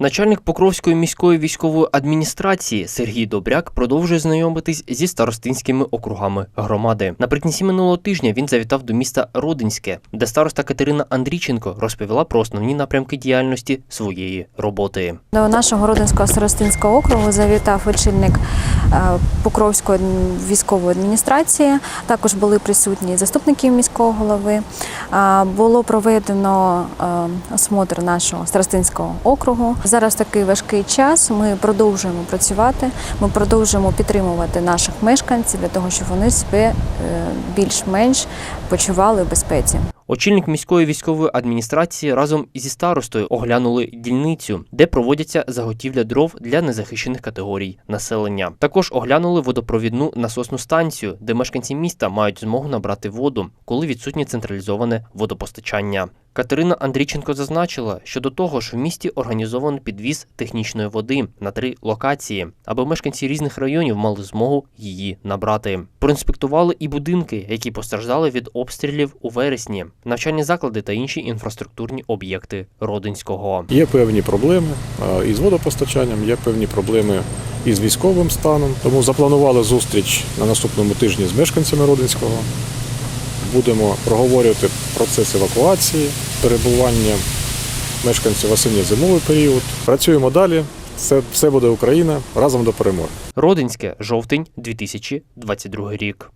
Начальник Покровської міської військової адміністрації Сергій Добряк продовжує знайомитись зі старостинськими округами громади. Наприкінці минулого тижня він завітав до міста Родинське, де староста Катерина Андрійченко розповіла про основні напрямки діяльності своєї роботи. До нашого Родинського старостинського округу завітав очільник е, Покровської військової адміністрації. Також були присутні заступники міського голови. Було проведено осмотр нашого старостинського округу. Зараз такий важкий час. Ми продовжуємо працювати. Ми продовжуємо підтримувати наших мешканців для того, щоб вони себе е, більш-менш почували в безпеці. Очільник міської військової адміністрації разом зі старостою оглянули дільницю, де проводяться заготівля дров для незахищених категорій населення. Також оглянули водопровідну насосну станцію, де мешканці міста мають змогу набрати воду, коли відсутнє централізоване водопостачання. Катерина Андрійченко зазначила, що до того ж в місті організовано підвіз технічної води на три локації, аби мешканці різних районів мали змогу її набрати. Проінспектували і будинки, які постраждали від обстрілів у вересні, навчальні заклади та інші інфраструктурні об'єкти Родинського. Є певні проблеми із водопостачанням, є певні проблеми із військовим станом. Тому запланували зустріч на наступному тижні з мешканцями Родинського. Будемо проговорювати процес евакуації, перебування мешканців в осінньо-зимовий період. Працюємо далі. Це все буде Україна разом до перемоги. Родинське жовтень 2022 рік.